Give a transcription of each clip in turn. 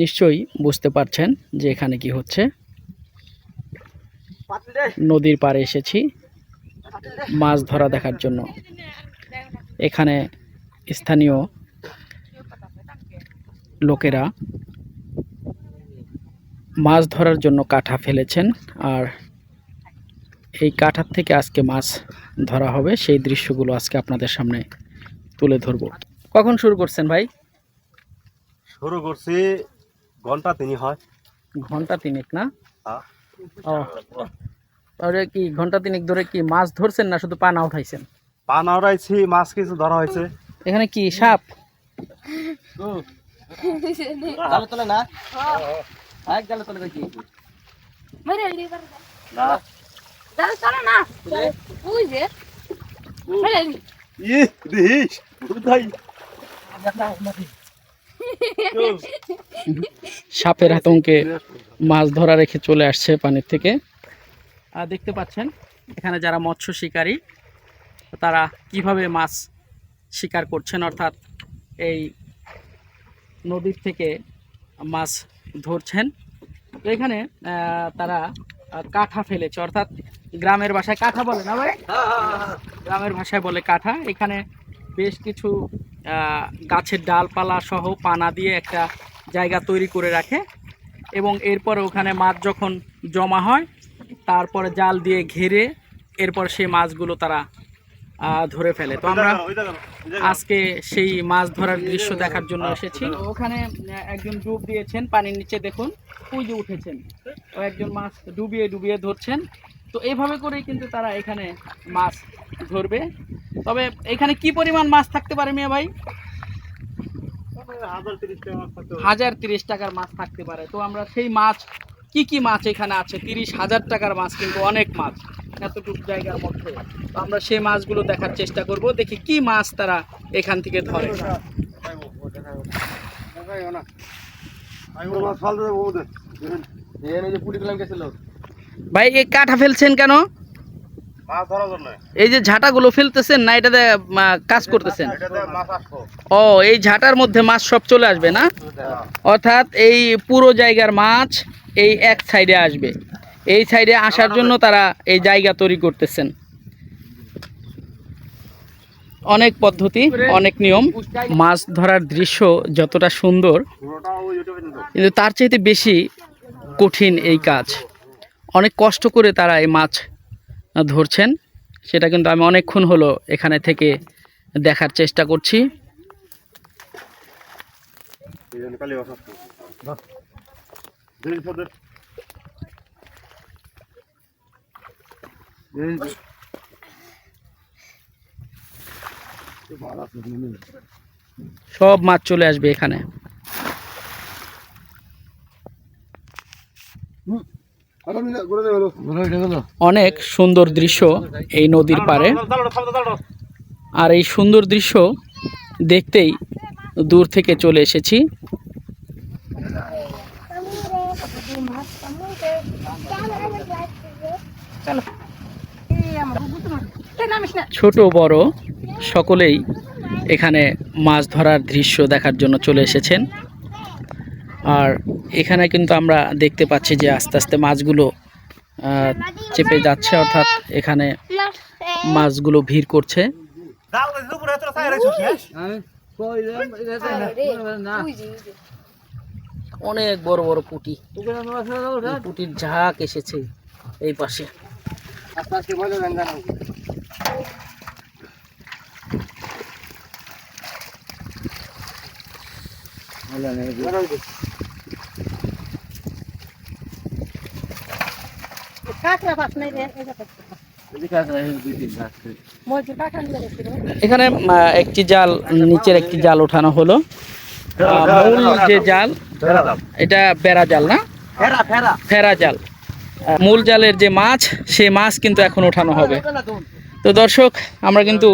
নিশ্চয়ই বুঝতে পারছেন যে এখানে কি হচ্ছে। নদীর পাড়ে এসেছি, মাছ ধরা দেখার জন্য। এখানে স্থানীয় লোকেরা মাছ ধরার জন্য কাঠা ফেলেছেন আর এই কাঠার থেকে আজকে মাছ ধরা হবে। সেই দৃশ্যগুলো আজকে আপনাদের সামনে তুলে ধরব। কখন শুরু করছেন ভাই? শুরু করছি ঘণ্টা তিনি হয়? ঘণ্টা তিনেক না? হ্যাঁ। ও। তাহলে কি ঘণ্টা তিনেক ধরে কি মাছ ধরছেন না শুধু পানা উঠাইছেন? পা নাড়াইছি মাছ কিছু ধরা হয়েছে। এখানে কি সাপ? জালে তোলে না? এক জালে তোলে দেখি। ই দিস কোথায়? সাপের আতঙ্কে মাছ ধরা রেখে চলে আসছে পানির থেকে। আর দেখতে পাচ্ছেন এখানে যারা মৎস্য শিকারী তারা কীভাবে মাছ শিকার করছেন অর্থাৎ এই নদীর থেকে মাছ ধরছেন। তো এখানে আহ, তারা কাঠা ফেলেছে অর্থাৎ গ্রামের ভাষায় কাঠা বলে না ভাই? গ্রামের ভাষায় বলে কাঠা। এখানে বেশ কিছু গাছের ডালপালা সহ পানা দিয়ে একটা জায়গা তৈরি করে রাখে এবং এরপরে ওখানে মাছ যখন জমা হয়, তারপরে জাল দিয়ে ঘেরে এরপর সেই মাছগুলো তারা ধরে ফেলে। তো আমরা আজকে সেই মাছ ধরার দৃশ্য দেখার জন্য এসেছি। ওখানে একজন ডুব দিয়েছেন, পানির নিচে দেখুন যে উঠেছেন। ও একজন মাছ ডুবিয়ে ডুবিয়ে ধরছেন। তো এইভাবে করেই কিন্তু তারা এখানে মাছ ধরবে। তবে এখানে কি পরিমাণ মাছ থাকতে পারে মেয়ে ভাই? হাজার তিরিশ টাকার মাছ থাকতে পারে। তো আমরা সেই মাছ কি কি মাছ এখানে আছে? তিরিশ হাজার টাকার মাছ কিন্তু অনেক মাছ এতটুকু জায়গার মধ্যে। তো আমরা সেই মাছগুলো দেখার চেষ্টা করব দেখি কি মাছ তারা এখান থেকে ধরে। এই যে পুটি গেলাম গেছিল। ভাই এই কাঠা ফেলছেন কেন? এই যে ঝাঁটাগুলো ফেলতেছেন না এটাতে কাজ করতেছেন? ও এই ঝাঁটার মধ্যে মাছ সব চলে আসবে না? অর্থাৎ এই পুরো জায়গার মাছ এই এক সাইডে আসবে। এই সাইডে আসার জন্য তারা এই জায়গা তৈরি করতেছেন। অনেক পদ্ধতি অনেক নিয়ম। মাছ ধরার দৃশ্য যতটা সুন্দর কিন্তু তার চাইতে বেশি কঠিন এই কাজ। অনেক কষ্ট করে তারা এই মাছ ধরছেন। সেটা কিন্তু আমি অনেকক্ষণ হলো এখানে থেকে দেখার চেষ্টা করছি। সব মাছ চলে আসবে এখানে। অনেক সুন্দর দৃশ্য এই নদীর পাড়ে। আর এই সুন্দর দৃশ্য দেখতেই দূর থেকে চলে এসেছি। ছোট, বড় সকলেই এখানে মাছ ধরার দৃশ্য দেখার জন্য চলে এসেছেন। আর এখানে কিন্তু আমরা দেখতে পাচ্ছি যে আস্তে আস্তে মাছগুলো চেপে যাচ্ছে, অর্থাৎ এখানে মাছগুলো ভিড় করছে. অনেক বড় বড় পুটি পুঁটির ঝাঁক এসেছে এই পাশে এখানে একটি জাল নিচের একটি জাল ওঠানো হলো। মূল যে জাল এটা বেড়া জাল না? ফেরা ফেরা। ফেরা জাল। মূল জালের যে মাছ সেই মাছ কিন্তু এখন ওঠানো হবে। তো দর্শক আমরা কিন্তু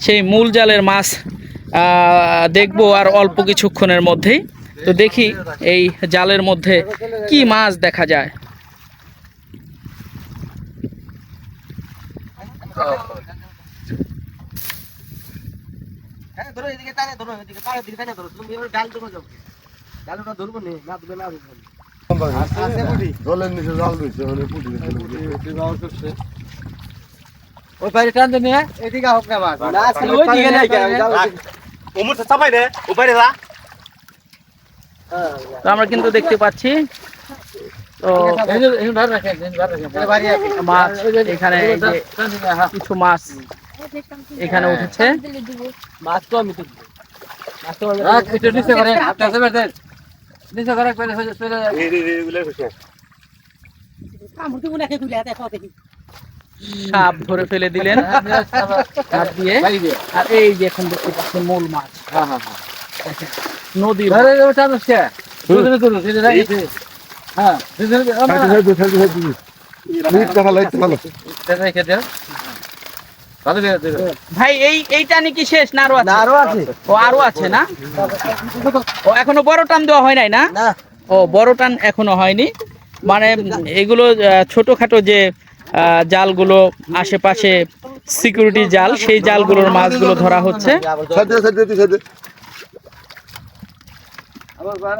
সেই মূল জালের মাছ আহ, দেখব আর অল্প কিছুক্ষণের মধ্যেই। তো দেখি এই জালের মধ্যে কি মাছ দেখা যায়। হ্যাঁ ধরো এদিকে তালে ধরো এদিকে তালে দিকে তালে ধরো। তুমি এবার ডাল ধরো যাও জালটা ধরবো নি না ধরবে না। ধরবো জলের নিচে জাল দিচ্ছে মানে পুটি ওই বাইরে টান দে নিয়ে এদিকে হোক না মাছ না আসলে ওই দিকে নাই ওমর চাপাই দে যা। আমরা কিন্তু দেখতে পাচ্ছি তো মাছ এখানে কিছু মাছ এখানে উঠেছে মাছ তো আমি সাপ ধরে ফেলে দিলেন হাত দিয়ে আর এই যে এখন দেখতে পাচ্ছেন মূল মাছ হ্যাঁ হ্যাঁ ভাই এই এইটা নাকি শেষ? না আরও আছে। আরও আছে। ও আরও আছে না? ও এখনও বড় টান দেওয়া হয় নাই না? ও বড় টান এখনও হয়নি। মানে এগুলো ছোটখাটো যে জালগুলো আশেপাশে সিকিউরিটি জাল সেই জালগুলোর মাছগুলো ধরা হচ্ছে। আবার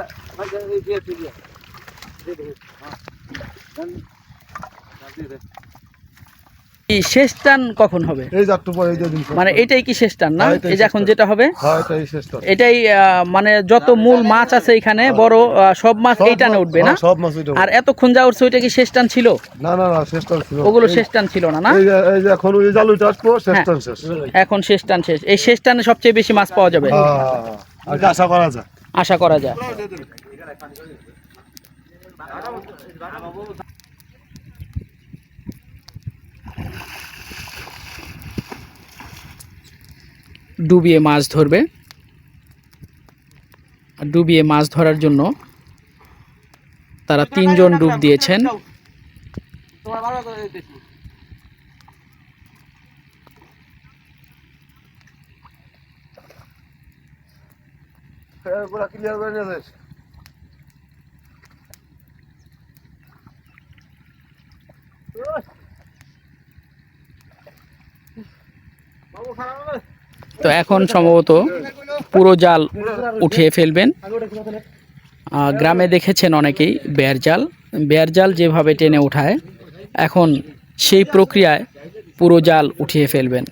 শেষ টান কখন হবে? এই পরে এই মানে এটাই কি শেষ টান না? হ্যাঁ, এই যে এখন যেটা হবে? হ্যাঁ এটাই শেষ মানে যত মূল মাছ আছে এখানে বড় আহ, সব মাছ এই টানে উঠবে না? হ্যাঁ, সব মাছ আর এতক্ষণ যা উঠছে ওইটা কি শেষ টান ছিল? না না না শেষ তো ছিল ওগুলো শেষ টান ছিল না না? এই যে এখন ওই জাল উঠে শেষ হ্যাঁ। শেষ। এখন শেষ টান শেষ। এই শেষ টানে সবচেয়ে বেশি মাছ পাওয়া যাবে? হ্যাঁ হ্যাঁ, হ্যাঁ। কি আশা করা যায়। আশা করা যায়। ডুবিয়ে মাছ ধরবে। ডুবিয়ে মাছ ধরার জন্য তারা তিনজন ডুব দিয়েছেন। ক্লিয়ার করে তো এখন সম্ভবত পুরো জাল উঠিয়ে ফেলবেন। গ্রামে দেখেছেন অনেকেই বেয়ার জাল। বেয়ার জাল যেভাবে টেনে উঠায় এখন সেই প্রক্রিয়ায় পুরো জাল উঠিয়ে ফেলবেন।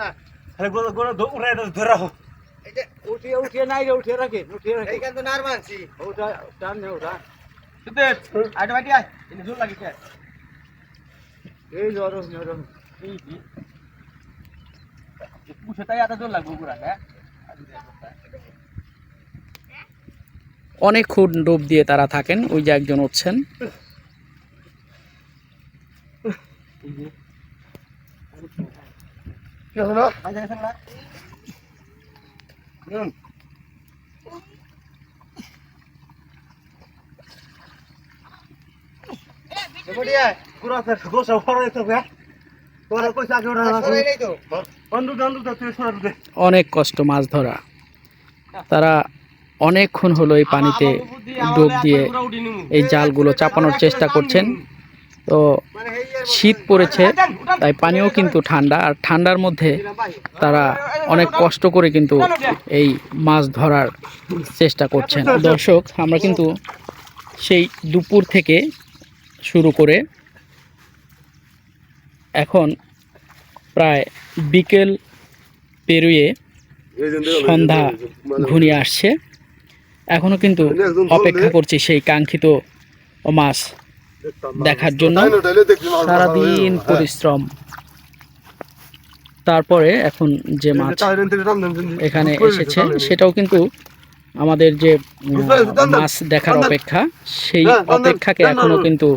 না আরে গোল গোল উড়াই ধরে রাখো। উঠিয়ে উঠিয়ে নাই রে উঠিয়ে রাখে উঠিয়ে রাখে। এইখান তো নার মানছি ওটা টান নে ওটা। সুতে আইটা বাটি আয়। ইনি জোর লাগিছে। এই জোর জোর এই কি? পুষে তাই এত জোর লাগবে পুরা হ্যাঁ? অনেকক্ষণ ডুব দিয়ে তারা থাকেন ওই যে একজন উঠছেন কি আছে না মাঝে গেছেন না হুম। এবারে আয় পুরো ফের গোসা ফরাই তো বে তোরা কইছ আগে ওরা সরাই নাই তো বন্ধু বন্ধু তো অনেক কষ্ট মাছ ধরা। তারা অনেকক্ষণ হলো এই পানিতে ডুব দিয়ে এই জালগুলো চাপানোর চেষ্টা করছেন। তো শীত পড়েছে। তাই পানিও কিন্তু ঠান্ডা, আর ঠান্ডার মধ্যে তারা অনেক কষ্ট করে কিন্তু এই মাছ ধরার চেষ্টা করছেন। দর্শক, আমরা কিন্তু সেই দুপুর থেকে শুরু করে এখন প্রায় বিকেল পেরুয়ে সন্ধ্যা ঘনিয়ে আসছে। এখনও কিন্তু অপেক্ষা করছি সেই কাঙ্ক্ষিত মাছ দেখার জন্য সারাদিন পরিশ্রম। তারপরে এখন যে মাছ এখানে এসেছে সেটাও কিন্তু আমাদের যে মাছ দেখার অপেক্ষা সেই অপেক্ষাকে এখনও কিন্তু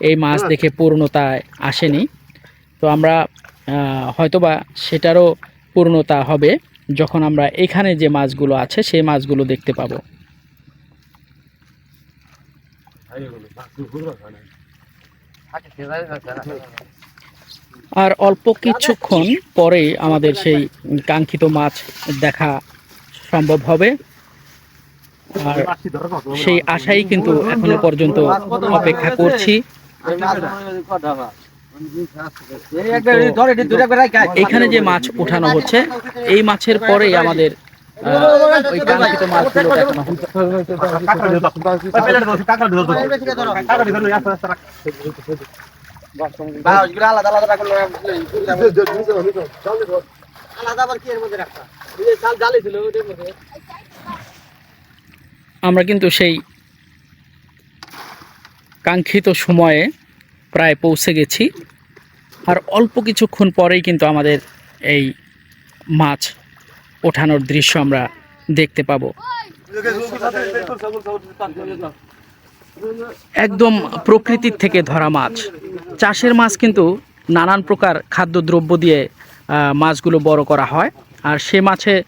এই মাছ দেখে পূর্ণতায় আসেনি। তো আমরা আহ, হয়তোবা সেটারও পূর্ণতা হবে যখন আমরা এখানে যে মাছগুলো আছে সেই মাছগুলো দেখতে পাবো। আর অল্প কিছুক্ষণ পরেই আমাদের সেই কাঙ্ক্ষিত মাছ দেখা সম্ভব হবে। আর সেই আশাই কিন্তু এখনও পর্যন্ত অপেক্ষা করছি। এখানে যে মাছ ওঠানো হচ্ছে, এই মাছের পরেই আমাদের আমরা কিন্তু সেই কাঙ্ক্ষিত সময়ে প্রায় পৌঁছে গেছি। আর অল্প কিছুক্ষণ পরেই কিন্তু আমাদের এই মাছ ওঠানোর দৃশ্য আমরা দেখতে পাব। একদম প্রকৃতির থেকে ধরা মাছ। চাষের মাছ কিন্তু নানান প্রকার খাদ্যদ্রব্য দিয়ে মাছগুলো বড় করা হয়। আর সে মাছে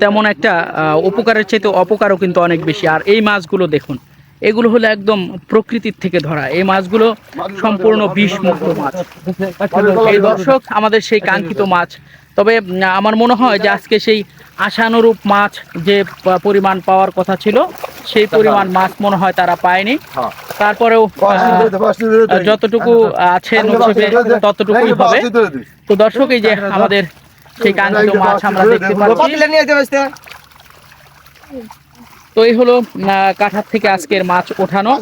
তেমন একটা আহ, উপকারের চাইতে অপকারও কিন্তু অনেক বেশি। আর এই মাছগুলো দেখুন এগুলো হলো একদম প্রকৃতির থেকে ধরা। এই মাছগুলো সম্পূর্ণ বিষমুক্ত মাছ। এই দর্শক আমাদের সেই কাঙ্ক্ষিত মাছ তবে আমার মনে হয় যে আজকে সেই আশানুরূপ মাছ যে পরিমাণ পাওয়ার কথা ছিল সেই পরিমাণ মাছ মনে হয় তারা পায়নি। তারপরেও যতটুকু আছে নসিবে ততটুকুই হবে। তো দর্শক এই যে আমাদের সেই কাঙ্ক্ষিত মাছ আমরা দেখতে পাচ্ছি। তো এই হলো কাঠার থেকে আজকের মাছ ওঠানো।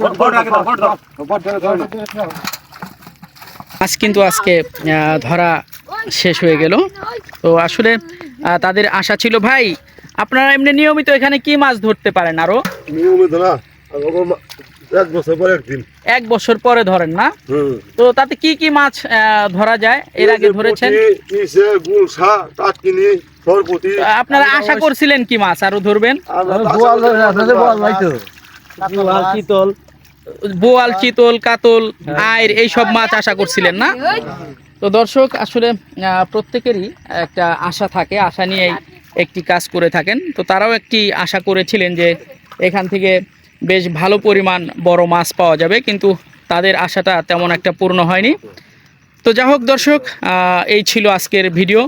মাছ কিন্তু আজকে ধরা শেষ হয়ে গেল। তো আসলে তাদের আশা ছিল ভাই আপনারা এমনি নিয়মিত এখানে কি মাছ ধরতে পারেন আরও? নিয়মিত না এক বছর পরে একদিন। এক বছর পরে ধরেন না? তো তাতে কি কি মাছ আহ, ধরা যায়? এর আগে ধরেছেন? আপনারা আশা করছিলেন কি মাছ আরও ধরবেন? শীতল বোয়াল চিতল কাতল আয়ের এইসব মাছ আশা করছিলেন না? তো দর্শক আসলে প্রত্যেকেরই একটা আশা থাকে আশা নিয়েই একটি কাজ করে থাকেন। তো তারাও একটি আশা করেছিলেন যে এখান থেকে বেশ ভালো পরিমাণ বড় মাছ পাওয়া যাবে কিন্তু তাদের আশাটা তেমন একটা পূর্ণ হয়নি। তো যা হোক দর্শক এই ছিল আজকের ভিডিও।